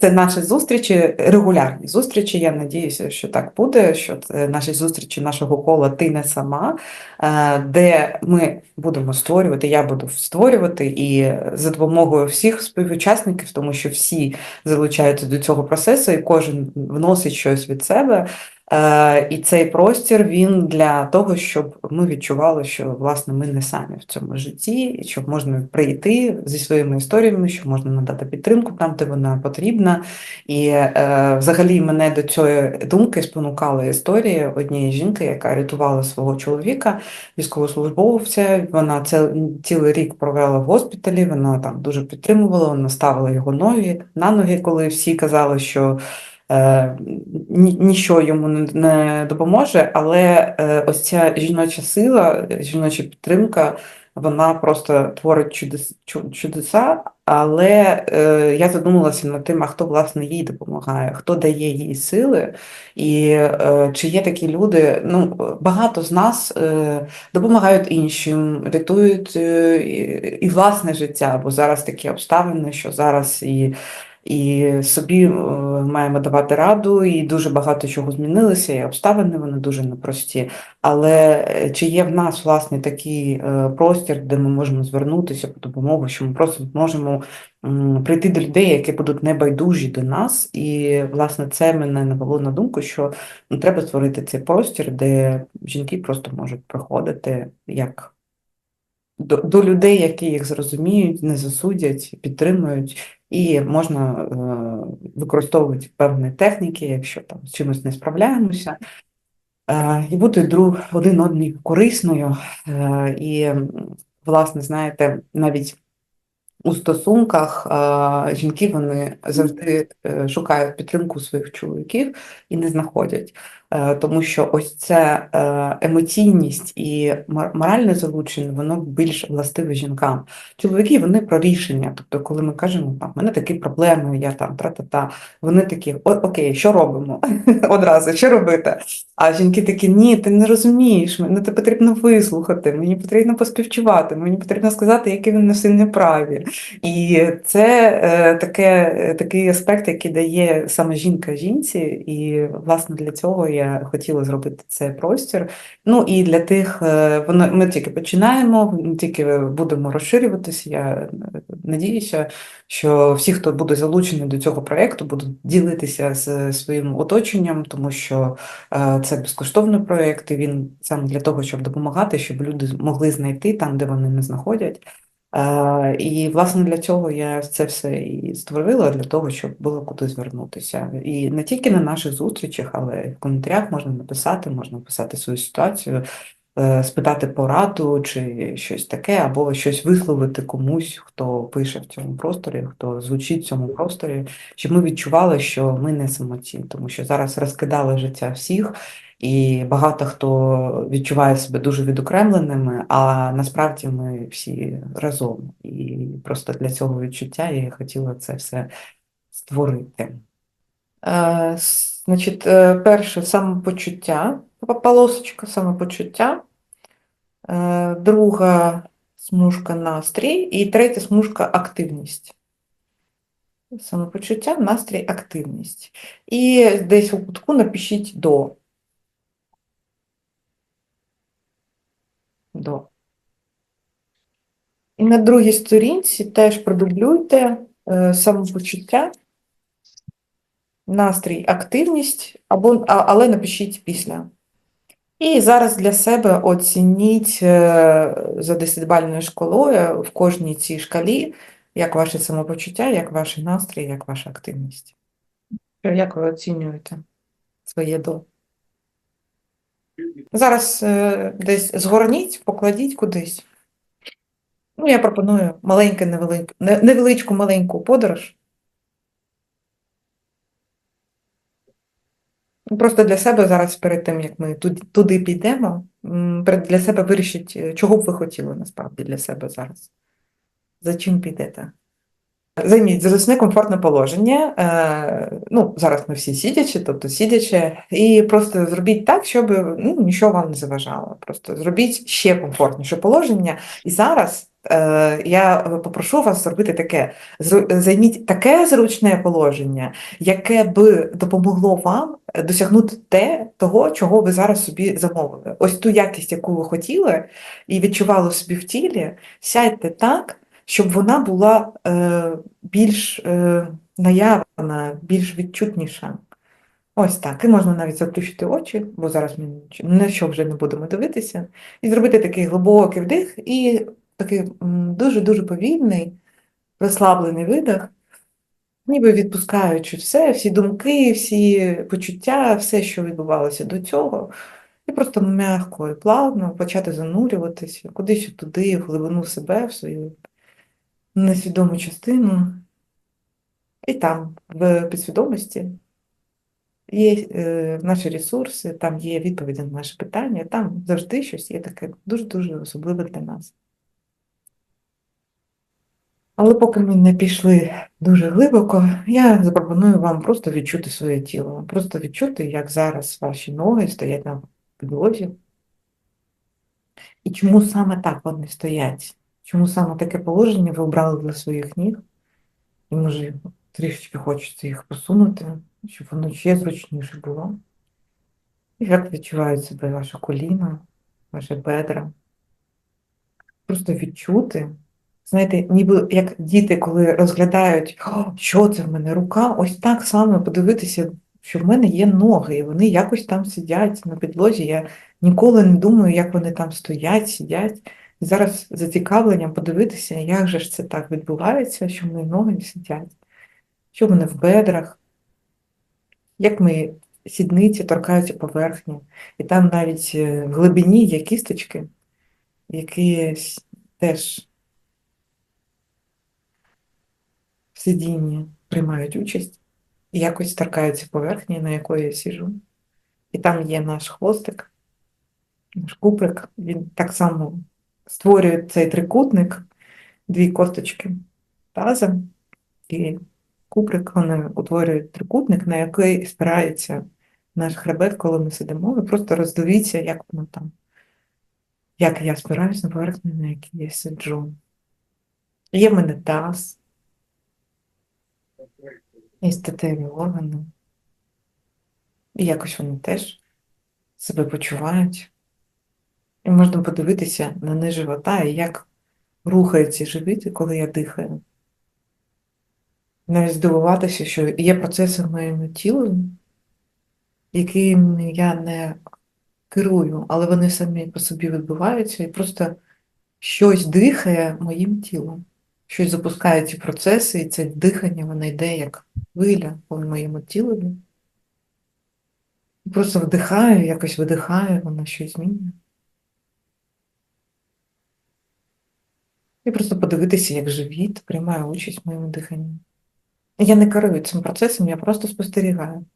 це наші зустрічі, регулярні зустрічі. Я надіюся, що так буде. Що це наші зустрічі нашого кола Ти не сама, е, де ми будемо створювати. Я буду створювати і за допомогою всіх співучасників, тому що всі залучаються до цього процесу, і кожен вносить щось від себе. Е, І цей простір він для того, щоб ми відчували, що власне ми не самі в цьому житті, і щоб можна прийти зі своїми історіями, що можна надати підтримку там, де вона потрібна. І е, взагалі мене до цієї думки спонукала історія однієї жінки, яка рятувала свого чоловіка, військовослужбовця. Вона це цілий рік провела в госпіталі. Вона там дуже підтримувала, вона ставила його ноги на ноги, коли всі казали, що. Е, ні- Ніщо йому не допоможе, але е, ось ця жіноча сила, жіноча підтримка, вона просто творить чудес, чудеса. Але е, я задумалася над тим, а хто власне їй допомагає, хто дає їй сили, і е, чи є такі люди. Ну, багато з нас е, допомагають іншим, рятують е, і, і власне життя, бо зараз такі обставини, що зараз і і собі е, маємо давати раду, і дуже багато чого змінилося, і обставини вони дуже непрості. Але е, чи є в нас власне такий е, простір, де ми можемо звернутися по допомогу, що ми просто можемо прийти до людей, які будуть небайдужі до нас, і власне це мене навело на думку, що ну, треба створити цей простір, де жінки просто можуть приходити як до, до людей, які їх зрозуміють, не засудять, підтримують, і можна е, використовувати певні техніки, якщо там з чимось не справляємося, е, і бути друг один одній корисною. Е, і, власне, знаєте, навіть у стосунках е, жінки вони завжди е, шукають підтримку своїх чоловіків і не знаходять. Е, Тому що ось ця е, емоційність і мор- моральне залучення, воно більш властиве жінкам. Чоловіки вони про рішення. Тобто, коли ми кажемо, там, в мене такі проблеми, я там тра-та-та, вони такі, окей, що робимо? Одразу, що робити? А жінки такі, ні, ти не розумієш, мене те потрібно вислухати, мені потрібно поспівчувати, мені потрібно сказати, які вони всі неправі. І це е, таке, е, такий аспект, який дає саме жінка жінці, і власне для цього я хотіла зробити цей простір. Ну і для тих, е, воно ми тільки починаємо, тільки будемо розширюватися. Я е, надіюся, що всі, хто буде залучений до цього проєкту, будуть ділитися з своїм оточенням, тому що е, це безкоштовний проєкт, і він саме для того, щоб допомагати, щоб люди могли знайти там, де вони не знаходять. Е, І, власне, для цього я це все і створила, для того, щоб було куди звернутися. І не тільки на наших зустрічах, але в коментарях можна написати, можна написати свою ситуацію, спитати пораду чи щось таке, або щось висловити комусь, хто пише в цьому просторі, хто звучить в цьому просторі, щоб ми відчували, що ми не самоті, тому що зараз розкидали життя всіх. І багато хто відчуває себе дуже відокремленими, а насправді ми всі разом. І просто для цього відчуття я хотіла це все створити. Е, значить, е, перше самопочуття, полосочка самопочуття, е, друга смужка настрій і третя смужка активність. Самопочуття, настрій, активність. І десь у кутку напишіть до. До. І на другій сторінці теж продублюйте е, самопочуття, настрій, активність, або, але напишіть після. І зараз для себе оцініть е, за 10-бальною шкалою в кожній цій шкалі, як ваше самопочуття, як ваш настрій, як ваша активність. Як ви оцінюєте своє до? Зараз е, десь згорніть, покладіть кудись. Ну, я пропоную маленьку, невеличку маленьку подорож. Просто для себе зараз, перед тим, як ми туди, підемо, для себе вирішіть, е, чого б ви хотіли насправді для себе зараз. За чим підете? Займіть зручне комфортне положення. Е, ну, зараз ми всі сидячи, тобто сидячи, і просто зробіть так, щоб ну, нічого вам не заважало. Просто зробіть ще комфортніше положення. І зараз Я попрошу вас зробити таке. Займіть таке зручне положення, яке би допомогло вам досягнути те, того, чого ви зараз собі замовили. Ось ту якість, яку ви хотіли, і відчували собі в тілі, сядьте так, щоб вона була е, більш е, наявна, більш відчутніша. Ось так. І можна навіть заплющити очі, бо зараз ми на що вже не будемо дивитися, і зробити такий глибокий вдих і такий дуже-дуже повільний, розслаблений видих, ніби відпускаючи все, всі думки, всі почуття, все, що відбувалося до цього, і просто м'яко і плавно почати занурюватися кудись туди, в глибину себе, в свою несвідому частину. І там, в підсвідомості, є е, наші ресурси, там є відповіді на наші питання, там завжди щось є таке дуже-дуже особливе для нас. Але поки ми не пішли дуже глибоко, я запропоную вам просто відчути своє тіло, просто відчути, як зараз ваші ноги стоять на підлозі. І чому саме так вони стоять? Чому саме таке положення ви обрали для своїх ніг? І може трішечки хочеться їх посунути, щоб воно ще зручніше було. І як відчувають себе ваше коліна, ваші бедра. Просто відчути. Знаєте, ніби як діти, коли розглядають, що це в мене рука, ось так само подивитися, що в мене є ноги, і вони якось там сидять на підлозі. Я ніколи не думаю, як вони там стоять, сидять. І зараз зацікавленням подивитися, як же ж це так відбувається, що мої ноги сидять, що вони в бедрах, як мої сідниці торкаються поверхні. І там навіть е, в глибині є кісточки, які теж в сидінні приймають участь і якось торкаються поверхні, на якої я сижу. І там є наш хвостик, наш куприк. Він так само створює цей трикутник, дві косточки таза і куприк, вони утворюють трикутник, на який спирається наш хребет, коли ми сидимо. Ви просто роздивіться, як воно там, як я спираюсь на поверхню, на якій я сиджу. Є в мене таз, є статеві органи. І якось вони теж себе почувають. І можна подивитися на низ живота і як рухається живіт, коли я дихаю. Навіть здивуватися, що є процеси в моєму тілі, якими я не керую, але вони самі по собі відбуваються, і просто щось дихає моїм тілом. Щось запускає ці процеси, і це дихання, воно йде як хвиля по моєму тілу. Просто вдихаю, якось видихаю, воно щось змінює. І просто подивитися, як живіт приймає участь в моєму диханні. Я не керую цим процесом, я просто спостерігаю.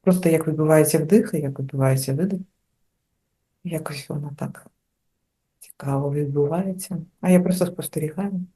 Просто як відбувається вдих як відбувається видих. Якось воно так цікаво відбувається. А я просто спостерігаю.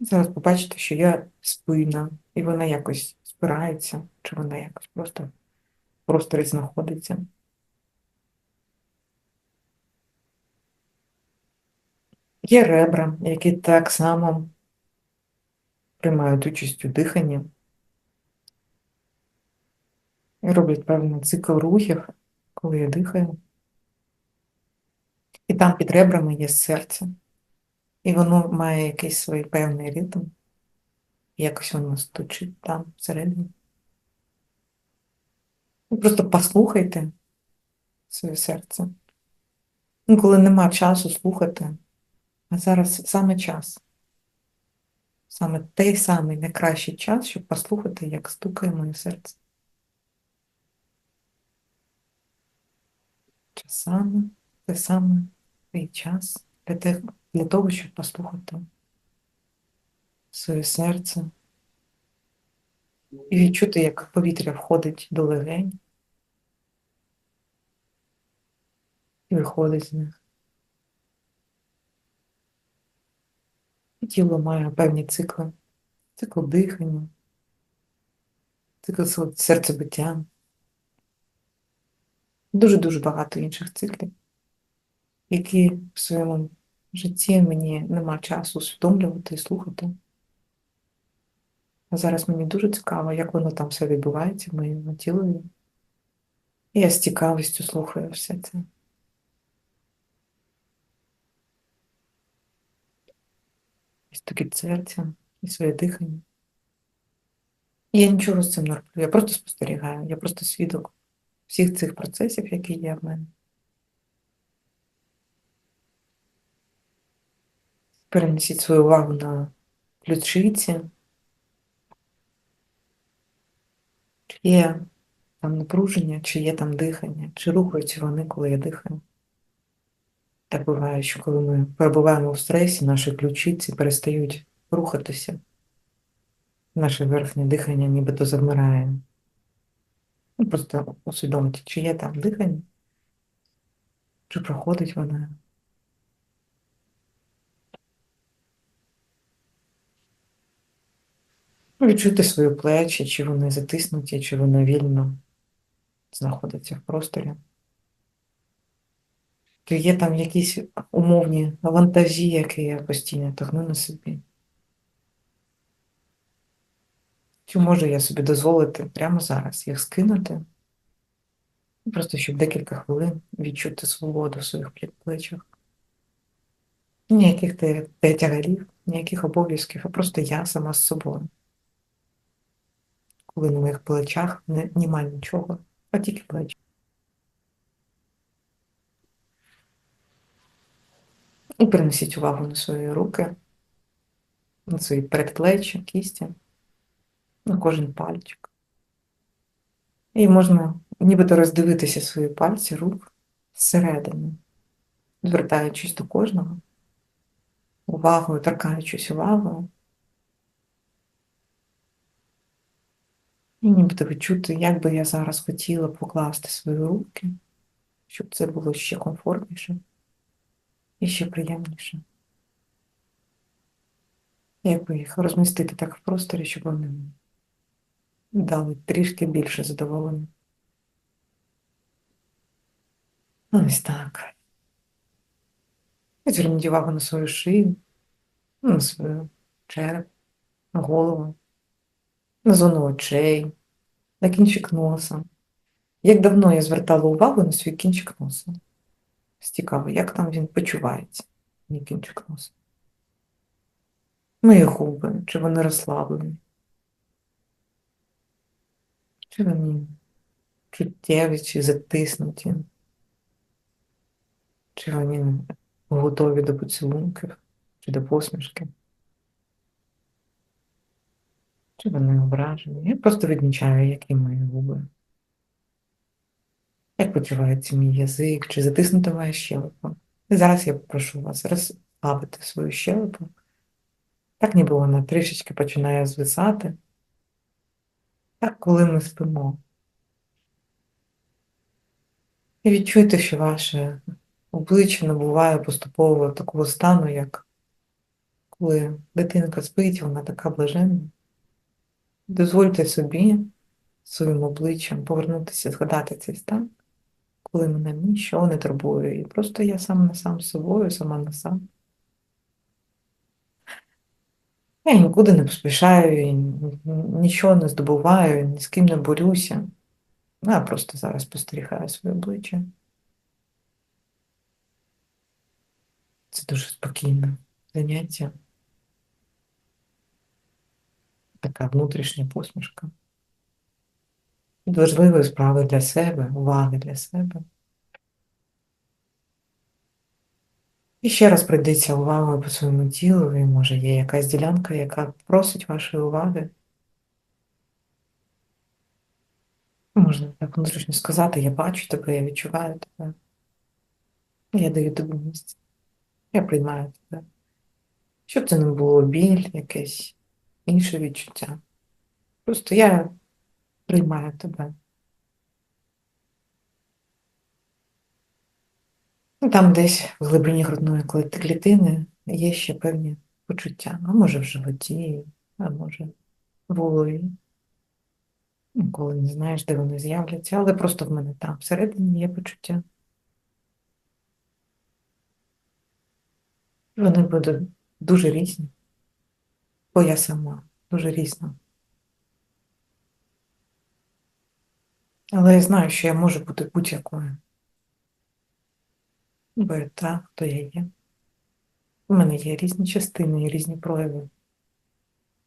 Зараз побачите, що я спина, і вона якось спирається, чи вона якось просто в просторі знаходиться. Є ребра, які так само приймають участь у диханні і роблять певний цикл рухів, коли я дихаю. І там під ребрами є серце. І воно має якийсь свій певний ритм. Якось воно стучить там всередині. Ви просто послухайте своє серце. Ну, коли нема часу слухати, а зараз саме час. Саме той самий найкращий час, щоб послухати, як стукає моє серце. Час саме, те саме твій час для, те, для того, щоб послухати своє серце і відчути, як повітря входить до легень і виходить з них. І тіло має певні цикли, цикл дихання, цикл серцебиття, дуже-дуже багато інших циклів. які в своєму житті мені нема часу усвідомлювати і слухати. А зараз мені дуже цікаво, як воно там все відбувається в моєму тілі. І я з цікавістю слухаю все це. І стукіт серця, і своє дихання. І я нічого з цим не роблю. Я просто спостерігаю, я просто свідок всіх цих процесів, які є в мене. Перенесіть свою увагу на ключиці. Чи є там напруження, чи є там дихання, чи рухаються вони, коли я дихаю. Так буває, що коли ми перебуваємо в стресі, наші ключиці перестають рухатися. Наше верхнє дихання нібито завмирає. Ну, Просто усвідомте, чи є там дихання, чи проходить вона. Відчути свої плечі, чи вони затиснуті, чи вони вільно знаходяться в просторі. Чи є там якісь умовні вантажі, які я постійно тягну на собі? Чи можу я собі дозволити прямо зараз їх скинути? Просто щоб декілька хвилин відчути свободу в своїх плечах. Ніяких тягарів, ніяких обов'язків, а просто я сама з собою. Коли на моїх плечах не, немає нічого, а тільки плечі. І перенесіть увагу на свої руки, на свої передплеччя, кісті, на кожен пальчик. І можна нібито роздивитися свої пальці рук зсередини, звертаючись до кожного, увагою, торкаючись увагою. І нібито відчути, як би я зараз хотіла покласти свої руки, щоб це було ще комфортніше і ще приємніше. Як би їх розмістити так в просторі, щоб вони дали трішки більше задоволення. Ось так. І Зверніть увагу на свою шию, на свою череп, на голову, на зону очей, на кінчик носа. Як давно я звертала увагу на свій кінчик носа? Цікаво, як там він почувається, мій кінчик носа. Мої губи, чи вони розслаблені, чи вони чуттєві, чи затиснуті, чи вони готові до поцілунків, чи до посмішки, чи вони ображені. Я просто відмічаю, які мої губи. Як почувається мій язик, чи затиснута моя щелепа? І зараз я попрошу вас розслабити свою щелепу. Так ніби вона трішечки починає звисати. Так, коли ми спимо. І відчуйте, що ваше обличчя набуває поступово такого стану, як коли дитинка спить, вона така блаженна. Дозвольте собі своїм обличчям повернутися, згадати цей стан, коли мене нічого не турбує. І просто я сам на сам з собою, сама на сам. Я нікуди не поспішаю, нічого не здобуваю, ні з ким не борюся. Ну, Я просто зараз спостерігаю своє обличчя. Це дуже спокійне заняття. Така внутрішня посмішка. Важливої справи для себе, уваги для себе. І ще раз прийдеться увагою по своєму тілу, і може є якась ділянка, яка просить вашої уваги. Можна так внутрішньо сказати, я бачу тебе, я відчуваю тебе. Я даю тобі місце. Я приймаю тебе. Щоб це не було біль, якесь інше відчуття. Просто я приймаю тебе. Ну, Там десь в глибині грудної клітини є ще певні почуття. А може в животі, а може в голові. Ніколи не знаєш, де вони з'являться, але просто в мене там всередині є почуття. Вони будуть дуже різні, бо я сама дуже різна. Але я знаю, що я можу бути будь-якою. Бо я та, хто я є. У мене є різні частини і різні прояви.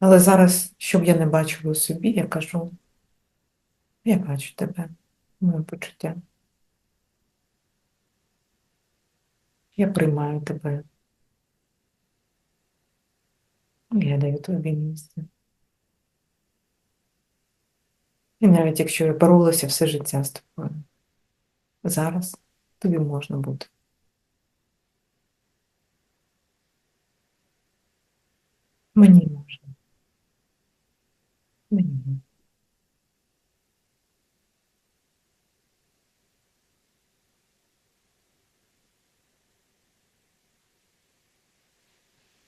Але зараз, щоб я не бачила у собі, я кажу, я бачу тебе, моє почуття. Я приймаю тебе. Я даю тобі місце. І навіть якщо я боролася все життя з тобою, зараз тобі можна бути. Мені можна. Мені можна.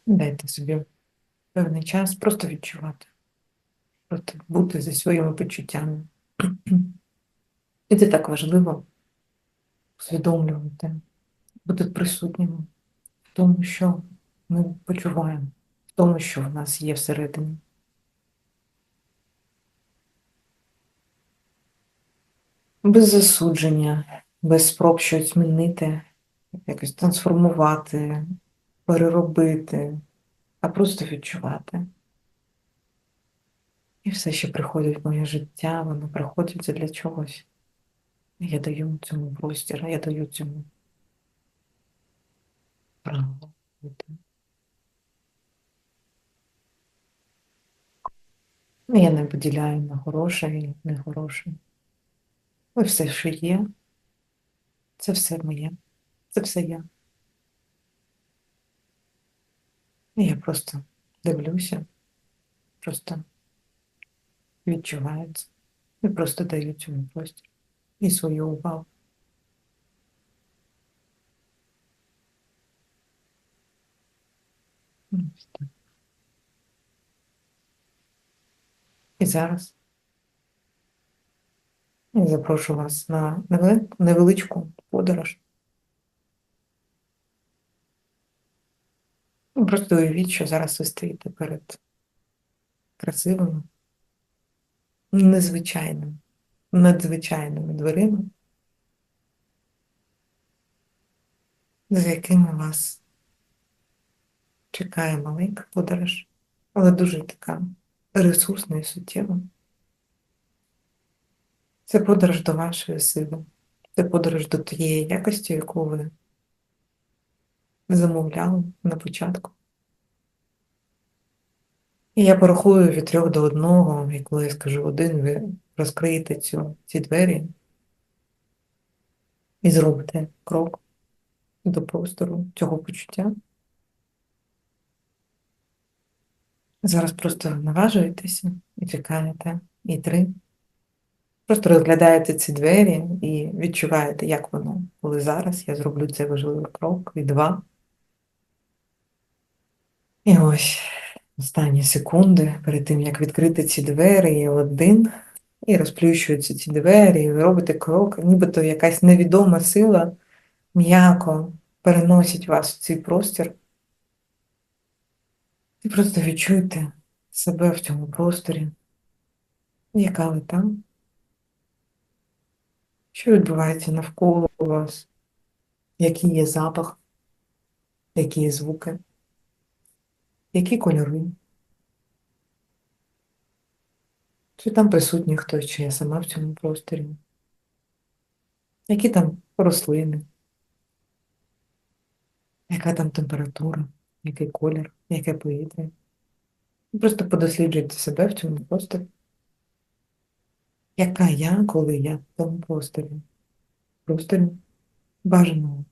Дайте собі певний час просто відчувати, просто бути зі своїми почуттями. І це так важливо усвідомлювати, бути присутніми в тому, що ми почуваємо, в тому, що в нас є всередині. Без засудження, без спроб щось змінити, якось трансформувати, переробити, а просто відчувати. І все, що приходить в моє життя, воно приходить для чогось. Я даю цьому простір, я даю цьому право бути. Я не поділяю на хороше і нехороше. Ось все, що є, це все моє, це все я. І я просто дивлюся, просто відчуваю це. І просто даю цьому простір і свою увагу. І зараз я запрошу вас на невели- невеличку подорож. Ну, Просто уявіть, що зараз ви стоїте перед красивими, незвичайними, надзвичайними дверима, за якими вас чекає маленька подорож, але дуже така ресурсна і суттєва. Це подорож до вашої сили, це подорож до тієї якості, яку ви замовляли на початку. І я порахую від трьох до одного, і коли я скажу один, ви розкриєте цю, ці двері і зробите крок до простору цього почуття. Зараз просто наважуєтеся і чекаєте. І три. Просто розглядаєте ці двері і відчуваєте, як воно, коли зараз я зроблю цей важливий крок. І два. І ось останні секунди перед тим, як відкрити ці двері, і один, і розплющуються ці двері, і ви робите крок, нібито якась невідома сила м'яко переносить вас в цей простір. І просто відчуйте себе в цьому просторі, яка ви там, що відбувається навколо вас, який є запах, які є звуки, які кольори. Чи там присутній хтось, чи я сама в цьому просторі? Які там рослини? Яка там температура, який колір, яке повітря? Просто подосліджуйте себе в цьому просторі. Яка я, коли я в тому просторі? Просторі бажаного.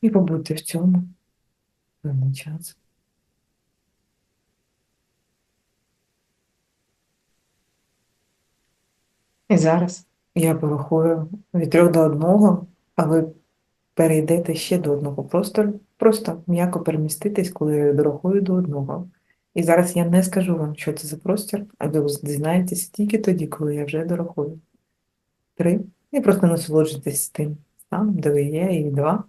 І побудьте в цьому певний час. І зараз я порахую від трьох до одного, а ви перейдете ще до одного простору. Просто м'яко переміститесь, коли я дорахую до одного. І зараз я не скажу вам, що це за простір, а ви дізнаєтеся тільки тоді, коли я вже дорахую. Три, І просто насолоджуйтесь тим станом, де ви є, і два,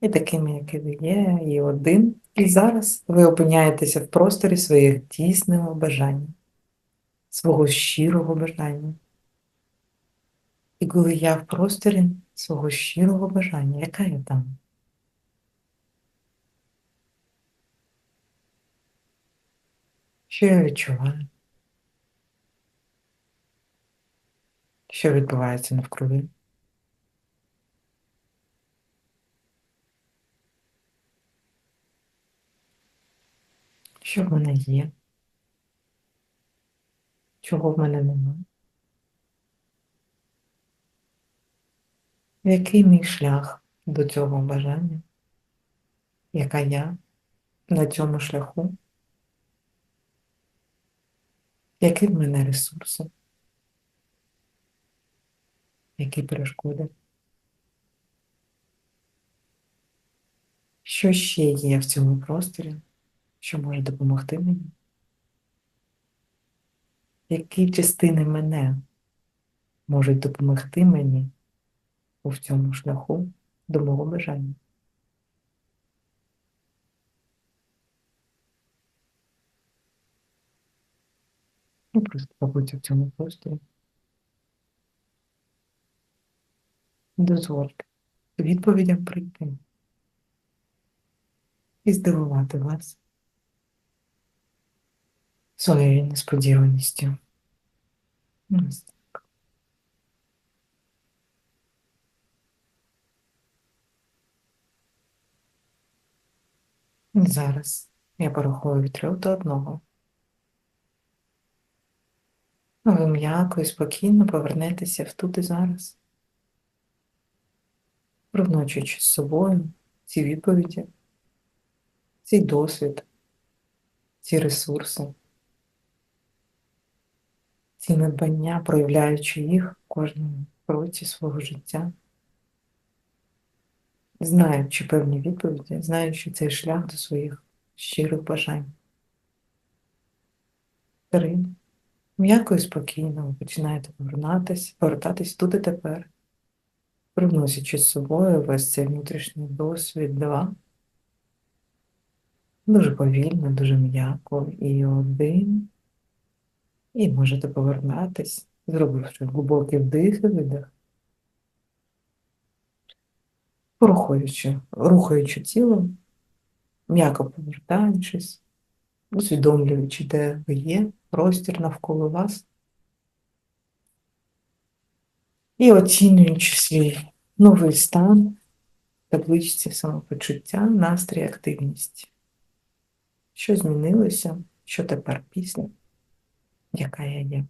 і такими, які ви є, і один. І зараз ви опиняєтеся в просторі своїх дійсного бажання, свого щирого бажання. І коли я в просторі свого щирого бажання, яка я там? Що я відчуваю? Що відбувається навкруги? Що в мене є? Чого в мене немає? Який мій шлях до цього бажання? Яка я на цьому шляху? Які в мене ресурси? Які перешкоди? Що ще є в цьому просторі, що може допомогти мені? Які частини мене можуть допомогти мені у цьому шляху до мого бажання? Ну, просто побудьте в цьому просторі. Дозвольте відповідям прийти і здивувати вас своєю несподіваністю. І Зараз я порахую від трьох до одного. Ви м'яко і спокійно повернетеся в тут і зараз, провночуючи з собою ці відповіді, цей досвід, ці ресурси, ці надбання, проявляючи їх в кожному році свого життя, знаючи певні відповіді, знаючи цей шлях до своїх щирих бажань. Три. М'яко і спокійно ви починаєте повертатись, повертатись тут і тепер, привносячи з собою весь цей внутрішній досвід два. Дуже повільно, дуже м'яко і один. І можете повернутись, зробивши глибокий вдих і видих. Порухаючи, рухаючи тілом, м'яко повертаючись, усвідомлюючи, де ви є, простір навколо вас. І оцінюючи свій новий стан, табличці самопочуття, настрій, активність. Що змінилося, що тепер після, яка я є.